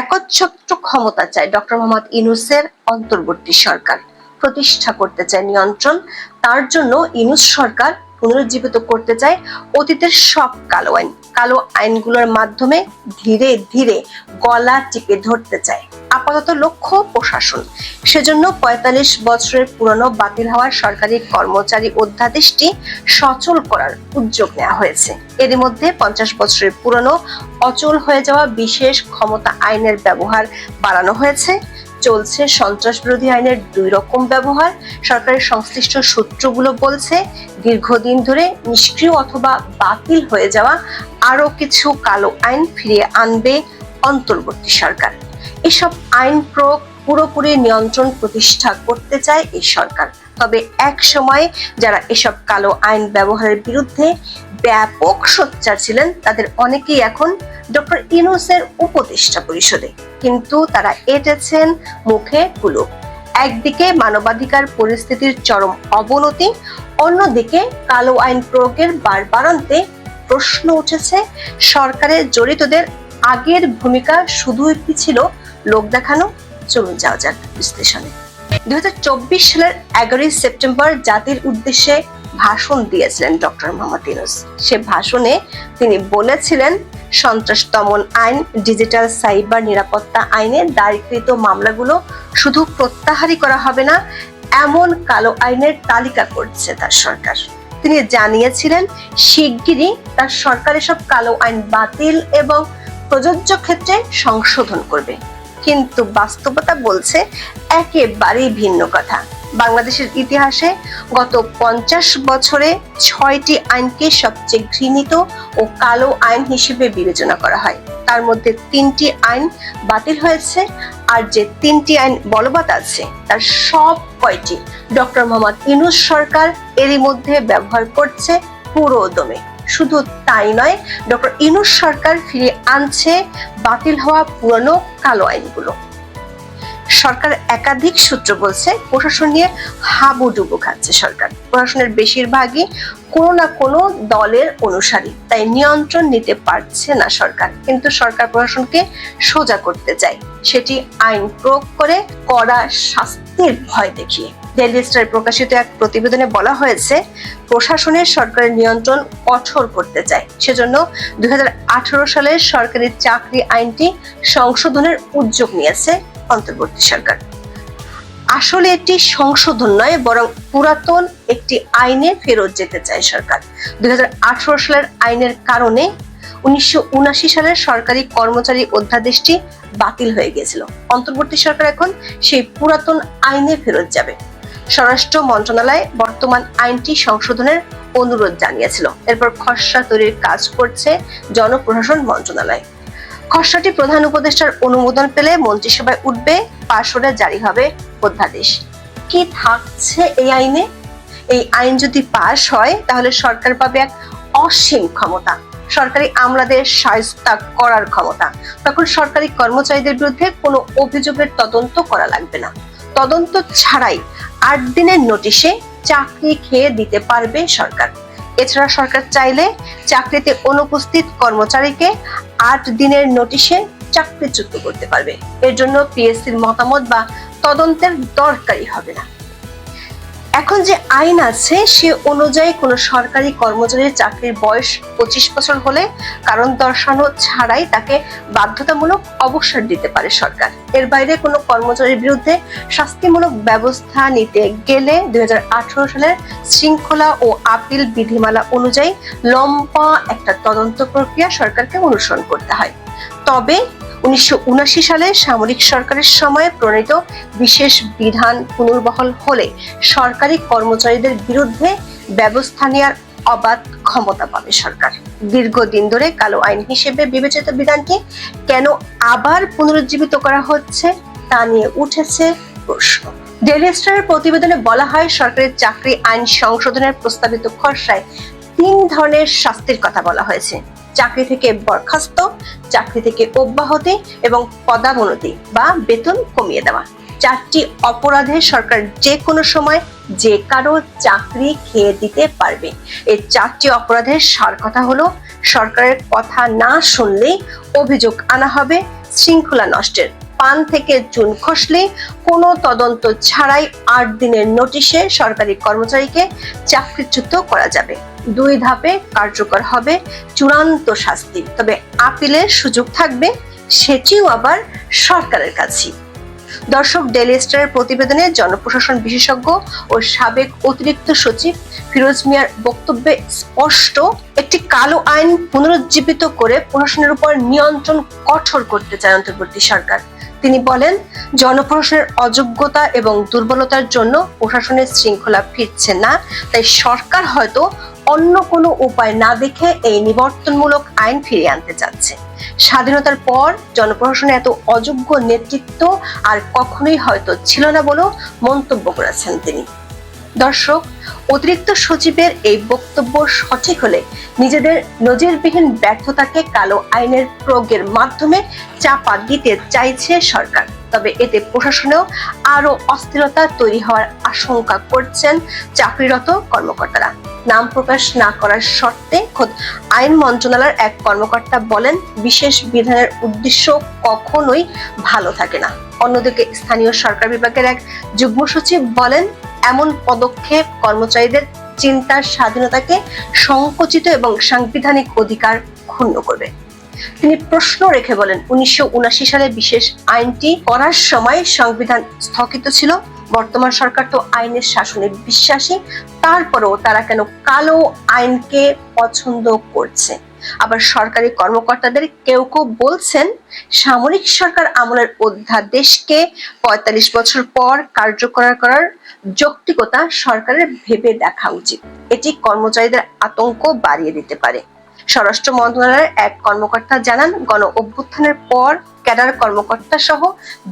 একচ্ছত্র ক্ষমতা চায় ডক্টর মোহাম্মদ ইনুসের অন্তর্বর্তী সরকার। প্রতিষ্ঠা করতে চায় নিয়ন্ত্রণ, তার জন্য ইনুস সরকার পুনরুজ্জীবিত করতে চায় অতীতের সব কালো আইন। কালো আইনগুলোর মাধ্যমে ধীরে ধীরে গলা টিপে ধরতে চায়। আপাতত লক্ষ্য প্রশাসন। সেজন্য পঁয়তাল্লিশ বছরের পুরনো বাতিল হওয়ার সরকারি কর্মচারী অধ্যাদেশটি সচল করার উদ্যোগ নেওয়া হয়েছে। এর মধ্যে পঞ্চাশ বছরের পুরনো অচল হয়ে যাওয়া বিশেষ ক্ষমতা আইনের ব্যবহার বাড়ানো হয়েছে। চলছে সন্ত্রাস বিরোধী আইনের দুই রকম ব্যবহার। সরকারের সংশ্লিষ্ট সূত্রগুলো বলছে, দীর্ঘদিন ধরে নিষ্ক্রিয় অথবা বাতিল হয়ে যাওয়া আরও কিছু কালো আইন ফিরিয়ে আনবে অন্তর্বর্তী সরকার। এসব আইন প্রয়োগ পুরোপুরি নিয়ন্ত্রণ প্রতিষ্ঠা করতে চায় এই সরকার। তবে এক সময়ে যারা এসব কালো আইন ব্যবহারের বিরুদ্ধে ব্যাপক সোচ্চার ছিলেন তাদের অনেকেই এখন ডক্টর ইনুসের উপদেষ্টা পরিষদে। কিন্তু তারা এটেছেন মুখে কুলুপ একদিকে মানবাধিকার পরিস্থিতির চরম অবনতি, অন্যদিকে কালো আইন প্রয়োগের বারবারান্তে প্রশ্ন উঠেছে, সরকারের জড়িতদের আগের ভূমিকা শুধুই কি ছিল? লোক দেখানো, চলুন যাওয়া যাক বিশ্লেষণে। দুই হাজার চব্বিশ সালের এগারোই সেপ্টেম্বর জাতির উদ্দেশ্যে ভাষণ দিয়েছিলেন ডক্টর মোহাম্মদ ইউনুস। সে ভাষণে তিনি বলেছিলেন, সন্ত্রাস দমন আইন, ডিজিটাল সাইবার নিরাপত্তা আইনে দায়েরকৃত মামলাগুলো শুধু প্রত্যাহারই করা হবে না, এমন কালো আইনের তালিকা করছে তার সরকার। তিনি জানিয়েছিলেন, শিগগিরই তার সরকার এসব কালো আইন বাতিল এবং প্রযোজ্য ক্ষেত্রে সংশোধন করবে। কিন্তু বাস্তবতা বলছে একেবারেই ভিন্ন কথা। বাংলাদেশের ইতিহাসে গত পঞ্চাশ বছরে ছয়টি আইনকে সবচেয়ে ঘৃণিত ও কালো আইন হিসেবে বিবেচনা করা হয়। তার মধ্যে তিনটি আইন বাতিল হয়েছে আর যে তিনটি আইন বলবৎ আছে, তার সব কয়টি ডক্টর মোহাম্মদ ইনুস সরকার এরই মধ্যে ব্যবহার করছে পুরো দমে। শুধু তাই নয়, ডক্টর ইনুস সরকার ফিরে আনছে বাতিল হওয়া পুরনো কালো আইনগুলো। সরকার একাধিক সূত্র বলছে প্রশাসন নিয়ে হাবুডুবু খাচ্ছে সরকার। প্রশাসনের বেশিরভাগই কোনো না কোনো দলের অনুসারী, তাই নিয়ন্ত্রণ নিতে পারছে না সরকার। কিন্তু সরকার প্রশাসনকে সোজা করতে চায়। সেটি আইন প্রয়োগ করে কড়া শাস্তির ভয় দেখিয়ে। ডেইলি স্টার প্রকাশিত এক প্রতিবেদনে বলা হয়েছে, প্রশাসনের সরকারের নিয়ন্ত্রণ কঠোর করতে চায়। সেজন্য দুই সালের সরকারি চাকরি আইনটি সংশোধনের উদ্যোগ নিয়েছে অন্তর্বর্তী সরকার। আসলে এটি সংশোধন নয়, বরং পুরাতন একটি আইনে ফেরত যেতে চায় সরকার। দুই হাজার আঠারো সালের আইনের কারণে উনিশশো উনআশি সালের সরকারি কর্মচারী অধ্যাদেশটি বাতিল হয়ে গিয়েছিল। অন্তর্বর্তী সরকার এখন সেই পুরাতন আইনে ফেরত যাবে। স্বরাষ্ট্র মন্ত্রণালয় বর্তমান আইনটি সংশোধনের অনুরোধ জানিয়েছিল। এরপর খসড়া তৈরির কাজ করছে জনপ্রশাসন মন্ত্রণালয়। খসড়াটি প্রধান উপদেষ্টার অনুমোদন পেলে মন্ত্রিসভায় উঠবে, পাশ হলে জারি হবে অধ্যাদেশ। কি থাকছে এই আইনে? এই আইন যদি পাশ হয়, তাহলে সরকার পাবে এক অসীম ক্ষমতা। সরকারি আমলাদের সায়স্তা করার ক্ষমতা। তখন সরকারি কর্মচারীদের বিরুদ্ধে কোনো অভিযোগের তদন্ত করা লাগবে না। তদন্ত ছাড়াই আট দিনের নোটিশে চাকরি খেয়ে দিতে পারবে সরকার। এছাড়া সরকার চাইলে চাকরিতে অনুপস্থিত কর্মচারীকে আট দিনের নোটিশে চাকরিচ্যুত করতে পারবে। এর জন্য পিএসসির মতামত বা তদন্তের দরকারই হবে না। এখন যে আইন আছে, সে অনুযায়ী কোনো সরকারি কর্মচারীর চাকরির বয়স পঁচিশ বছর হলে কারণ দর্শানো ছাড়াই তাকে বাধ্যতামূলক অবসর দিতে পারে সরকার। এর বাইরে কোনো কর্মচারীর বিরুদ্ধে শাস্তিমূলক ব্যবস্থা নিতে গেলে দুই হাজার আঠারো সালের শৃঙ্খলা ও আপিল বিধিমালা অনুযায়ী লম্বা একটা তদন্ত প্রক্রিয়া সরকারকে অনুসরণ করতে হয়। তবে উনিশশো সালে সামরিক সরকারের সময় প্রণীত বিশেষ বিধান পুনর্বহাল হলে সরকারি কর্মচারীদের বিরুদ্ধে ব্যবস্থা নেওয়ার অবাধ ক্ষমতা পাবে সরকার। দীর্ঘদিন ধরে কালো আইন হিসেবে বিবেচিত বিধানটি কেন আবার পুনরুজ্জীবিত করা হচ্ছে তা নিয়ে উঠেছে প্রশ্ন। ডেইলি স্টারের প্রতিবেদনে বলা হয়, সরকারের চাকরি আইন সংশোধনের প্রস্তাবিত খসড়ায় তিন ধরনের শাস্তির কথা বলা হয়েছে। চাকরি থেকে বরখাস্ত, চাকরি থেকে অব্যাহতি এবং পদাবনতি বা বেতন কমিয়ে দেওয়া। চারটি অপরাধে সরকার যে কোনো সময় যে কারও চাকরি খেয়ে দিতে পারবে। এই চারটি অপরাধের সার কথা হলো, সরকারের কথা না শুনলেই অভিযোগ আনা হবে, শৃঙ্খলা নষ্টের। পান থেকে চুন খসলে কোনো তদন্ত ছাড়াই আট দিনের নোটিশে সরকারি কর্মচারীকে চাকরিচ্যুত করা যাবে। দুই ধাপে কার্যকর হবে চূড়ান্ত শাস্তি। তবে আপিলের সুযোগ থাকবে, সেটিও আবার সরকারের কাছে দর্শক ডেলি স্টারের প্রতিবেদনে জনপ্রশাসন বিশেষজ্ঞ ও সাবেক অতিরিক্ত সচিব ফিরোজ মিয়ার বক্তব্যে স্পষ্ট, একটি কালো আইন পুনরুজ্জীবিত করে প্রশাসনের উপর নিয়ন্ত্রণ কঠোর করতে চায় অন্তর্বর্তী সরকার। তিনি বলেন, জনপ্রশাসনের অযোগ্যতা এবং দুর্বলতার জন্য প্রশাসনের শৃঙ্খলা ফিরছে না, তাই সরকার হয়তো অন্য কোনো উপায় না দেখে এই নিবর্তনমূলক আইন ফিরিয়ে আনতে চাচ্ছে। স্বাধীনতার পর জনপ্রশাসনে এত অযোগ্য নেতৃত্ব আর কখনোই হয়তো ছিল না বলেও মন্তব্য করেছেন তিনি। দর্শক, অতিরিক্ত সচিবের এই বক্তব্য সঠিক হলে নিজেদের নজিরবিহীন ব্যর্থতাকে কালো আইনের প্রয়োগের মাধ্যমে চাপা দিতে চাইছে সরকার। তবে এতে প্রশাসনেও আরও অস্থিরতা তৈরি হওয়ার আশঙ্কা করছেন চাকরিরত কর্মকর্তারা। নাম প্রকাশ না করার শর্তে খোদ আইন মন্ত্রণালয়ের এক কর্মকর্তা বলেন, বিশেষ বিধানের উদ্দেশ্য কখনোই ভালো থাকে না। অন্যদিকে স্থানীয় সরকার বিভাগের এক যুগ্ম সচিব বলেন, এমন পদক্ষেপ কর্মচারীদের চিন্তার স্বাধীনতাকে সংকুচিত এবং সাংবিধানিক অধিকার ক্ষুণ্ণ করবে। তিনি প্রশ্ন রেখে বলেন, উনিশশো উনআশি সালে বিশেষ আইনটি করার সময় সংবিধান স্থগিত ছিল। বর্তমান সরকার তো আইনের শাসনে বিশ্বাসী। তারপরেও তারা কেন কালো আইনকে পছন্দ করছে? আবার সরকারি কর্মকর্তাদের কেউ কেউ বলছেন, সামরিক সরকার আমলের অধ্যাদেশকে পঁয়তাল্লিশ বছর পর কার্যকর করার যৌক্তিকতা সরকারের ভেবে দেখা উচিত। এটি কর্মচারীদের আতঙ্ক বাড়িয়ে দিতে পারে। স্বরাষ্ট্র মন্ত্রণালয়ের এক কর্মকর্তা জানান, গণ অভ্যুত্থানের পর ক্যাডার কর্মকর্তা সহ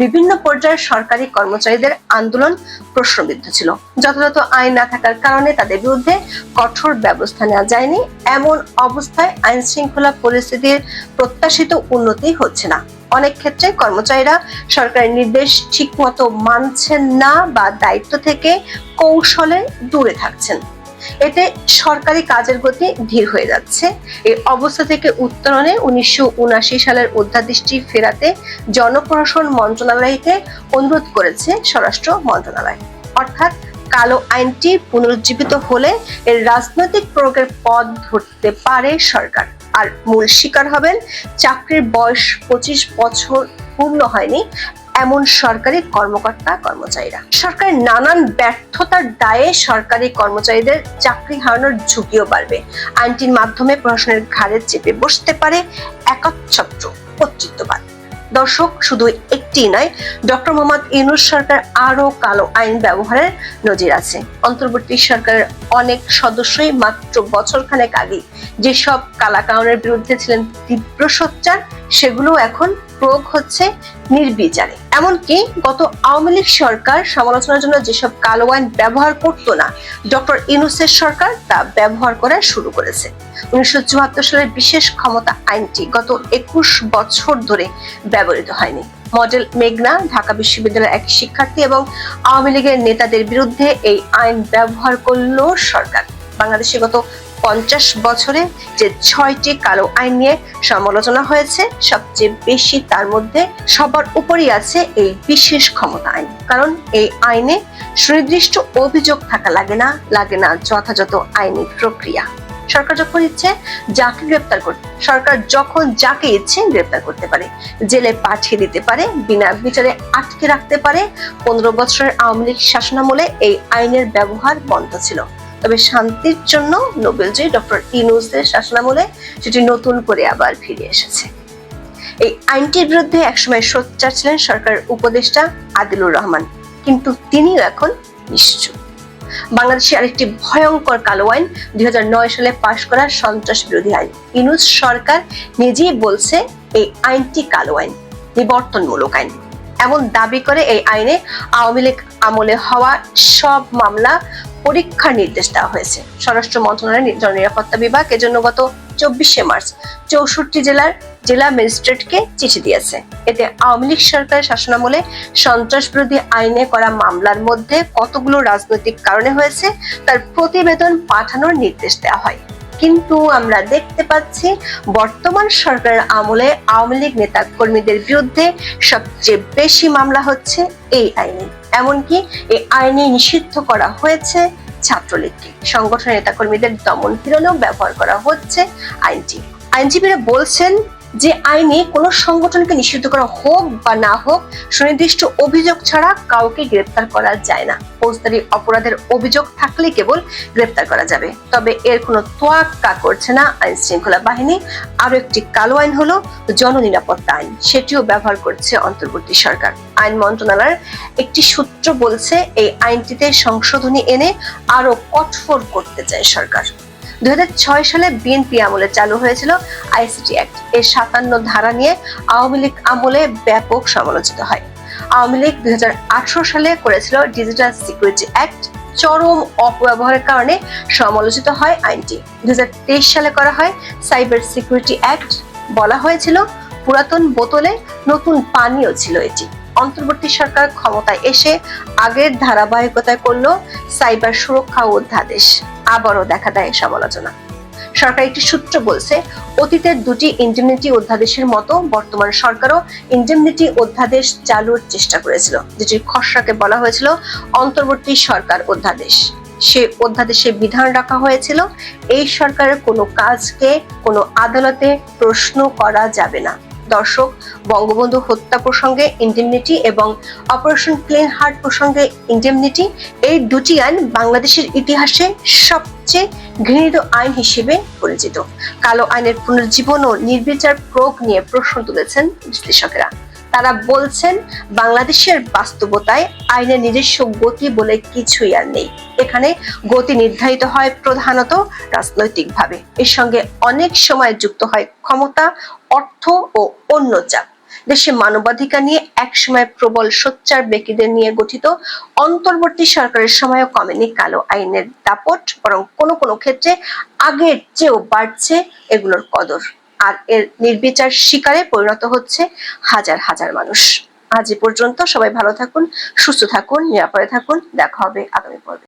বিভিন্ন পর্যায়ের সরকারি কর্মচারীদের আন্দোলন প্রশ্নবিদ্ধ ছিল। যথাযথ আইন না থাকার কারণে তাদের বিরুদ্ধে কঠোর ব্যবস্থা নেওয়া যায়নি। এমন অবস্থায় আইন শৃঙ্খলা পরিস্থিতির প্রত্যাশিত উন্নতি হচ্ছে না। অনেক ক্ষেত্রে কর্মচারীরা সরকারের নির্দেশ ঠিকমতো মানছেন না বা দায়িত্ব থেকে কৌশলে দূরে থাকছেন। এতে সরকারি কাজের গতি ধীর হয়ে যাচ্ছে। এই অবস্থা থেকে উত্তরণে উনিশশো সালের অধ্যাদেশটি ফেরাতে জনপ্রশাসন মন্ত্রণালয়কে অনুরোধ করেছে স্বরাষ্ট্র মন্ত্রণালয়। অর্থাৎ কালো আইনটি পুনরুজ্জীবিত হলে এর রাজনৈতিক প্রয়োগের পথ ধরতে পারে সরকার। আর মূল শিকার হবেন, চাকরির বয়স পঁচিশ বছর পূর্ণ হয়নি এমন সরকারি কর্মকর্তা, কর্মচারীরা। সরকারের নানান ব্যর্থতার দায়ে সরকারি কর্মচারীদের চাকরি হারানোর ঝুঁকিও বাড়বে। আইনটির মাধ্যমে প্রশাসনের ঘাড়ে চেপে বসতে পারে একচ্ছত্র কর্তৃত্ববাদ। দর্শক, শুধু একটি নয়, ডক্টর মোহাম্মদ ইউনুস সরকার আরও কালো আইন ব্যবহারের নজির আছে। অন্তর্বর্তী সরকারের অনেক সদস্যই মাত্র বছরখানেক আগে যেসব কালাকাউনের বিরুদ্ধে ছিলেন তীব্র সোচ্চার সেগুলো এখন প্রয়োগ হচ্ছে নির্বিচারে। এমনকি গত আওয়ামী লীগ সরকার সমালোচনার জন্য যেসব কালো আইন ব্যবহার করত না, ডক্টর ইনুসের সরকার তা ব্যবহার করা শুরু করেছে। উনিশশো সালের বিশেষ ক্ষমতা আইনটি গত একুশ বছর ধরে ব্যবহৃত হয়নি। মডেল মেঘনা, ঢাকা বিশ্ববিদ্যালয়ের এক শিক্ষার্থী এবং আওয়ামী লীগের নেতাদের বিরুদ্ধে এই আইন ব্যবহার করল সরকার। বাংলাদেশে গত পঞ্চাশ বছরে যে ছয়টি কালো আইন নিয়ে সমালোচনা হয়েছে, সবচেয়ে বেশি তার মধ্যে সবার উপরই আছে এই বিশেষ ক্ষমতা আইন। কারণ এই আইনে সুনির্দিষ্ট অভিযোগ থাকা লাগে না লাগে না যথাযথ আইনি প্রক্রিয়া। সরকার যখন ইচ্ছে, যাকে গ্রেপ্তার করতে সরকার যখন যাকে ইচ্ছে গ্রেপ্তার করতে পারে। জেলে পাঠিয়ে দিতে পারে, বিনা বিচারে আটকে রাখতে পারে। পনেরো বছরের আওয়ামী লীগ শাসনামলে এই আইনের ব্যবহার বন্ধ ছিল। তবে শান্তির জন্য নোবেলজয়ী ডক্টর ইনুসের শাসনামলে সেটি নতুন করে আবার ফিরে এসেছে। এই আইনটির বিরুদ্ধে একসময় সোচ্চার ছিলেন সরকার উপদেষ্টা আদিলুর রহমান, কিন্তু তিনিও এখন নিশ্চুপ। বাংলাদেশে আরেকটি ভয়ঙ্কর কালো আইন দুই সালে পাশ করা সন্ত্রাস বিরোধী আইন। ইনুস সরকার নিজেই বলছে, এই আইনটি কালো আইন, নিবর্তনমূলক আইন। এমন দাবি করে এই আইনে আওয়ামী লীগ আমলে হওয়া সব মামলা পরীক্ষার নির্দেশ দেওয়া হয়েছে। স্বরাষ্ট্র মন্ত্রণালয়ের জননিরাপত্তা বিভাগ এজন্য গত চব্বিশে মার্চ চৌষট্টি জেলার জেলা ম্যাজিস্ট্রেটকে চিঠি দিয়েছে। এতে আওয়ামী লীগ সরকারের শাসনামলে সন্ত্রাস বিরোধী আইনে করা মামলার মধ্যে কতগুলো রাজনৈতিক কারণে হয়েছে, তার প্রতিবেদন পাঠানোর নির্দেশ দেওয়া হয়। কিন্তু আমরা দেখতে পাচ্ছি বর্তমান সরকারের আমলে আওয়ামী লীগ নেতা কর্মীদের বিরুদ্ধে সবচেয়ে বেশি মামলা হচ্ছে এই আইনে। এমনকি এই আইনে নিষিদ্ধ করা হয়েছে ছাত্রলীগকে। সংগঠনের নেতাকর্মীদের দমন পীড়নেও ব্যবহার করা হচ্ছে আইনটি আইনজীবীরা বলছেন যে আইনে কোনো সংগঠনকে নিষিদ্ধ করা হোক বা না হোক, সুনির্দিষ্ট অভিযোগ ছাড়া কাউকে গ্রেপ্তার করা যায় না। ফৌজদারি অপরাধের অভিযোগ থাকলে কেবল গ্রেপ্তার করা যাবে। তবে এর কোনো তোয়াক্কা করছে না আইন শৃঙ্খলা বাহিনী। আরও একটি কালো আইন হলো জননিরাপত্তা আইন। সেটিও ব্যবহার করছে অন্তর্বর্তী সরকার। আইন মন্ত্রণালয়ের একটি সূত্র বলছে, এই আইনটিতে সংশোধনী এনে আরও কঠোর করতে চায় সরকার। দুই হাজার ছয় সালে বিএনপি আমলে চালু হয়েছিল আইসিটি অ্যাক্ট। এর সাতান্ন ধারা নিয়ে আওয়ামী লীগ আমলে ব্যাপক সমালোচিত হয়। আওয়ামী লীগ দুই সালে করেছিল ডিজিটাল সিকিউরিটি অ্যাক্ট চরম অপব্যবহারের কারণে সমালোচিত হয় আইনটি। দুই হাজার তেইশ সালে করা হয় সাইবার সিকিউরিটি অ্যাক্ট বলা হয়েছিল পুরাতন বোতলে নতুন পানীয় ছিল এটি। অন্তর্বর্তী সরকার ক্ষমতায় এসে আগের ধারাবাহিকতায় করল সাইবার সুরক্ষা অধ্যাদেশ। আবারও দেখা দেয় সমালোচনা সরকার একটি সূত্র বলছে, অতীতের দুটি ইন্ডেমনিটি অধ্যাদেশের মতো বর্তমান সরকারও ইন্ডেমনিটি অধ্যাদেশ চালুর চেষ্টা করেছিল, যেটির খসড়াকে বলা হয়েছিল অন্তর্বর্তী সরকার অধ্যাদেশ। সে অধ্যাদেশে বিধান রাখা হয়েছিল, এই সরকারের কোনো কাজকে, কোনো আদালতে প্রশ্ন করা যাবে না। দর্শক বঙ্গবন্ধু হত্যা প্রসঙ্গে ইন্ডেমনিটি এবং অপারেশন ক্লিন হার্ট প্রসঙ্গে ইন্ডেমনিটি এই দুটি আইন বাংলাদেশের ইতিহাসে সবচেয়ে ঘৃণিত আইন হিসেবে পরিচিত। কালো আইনের পুনর্জীবন ও নির্বিচার প্রয়োগ নিয়ে প্রশ্ন তুলেছেন বিশ্লেষকেরা। তারা বলছেন, বাংলাদেশের বাস্তবতায় আইনের নিজস্ব গতি বলে কিছুই আর নেই। এখানে গতি নির্ধারিত হয় প্রধানত রাজনৈতিকভাবে। এর সঙ্গে অনেক সময় যুক্ত হয় ক্ষমতা, অর্থ ও অন্য চাপ দেশে মানবাধিকার নিয়ে একসময় প্রবল সোচ্চার ব্যক্তিদের নিয়ে গঠিত, অন্তর্বর্তী সরকারের সময়ও কমেনি কালো আইনের দাপট, বরং কোনো কোনো ক্ষেত্রে আগের চেয়েও বাড়ছে এগুলোর কদর। আর এর নির্বিচার শিকারে পরিণত হচ্ছে হাজার হাজার মানুষ। আজ এ পর্যন্ত সবাই ভালো থাকুন, সুস্থ থাকুন, নিরাপদে থাকুন। দেখা হবে আগামী পর্বে।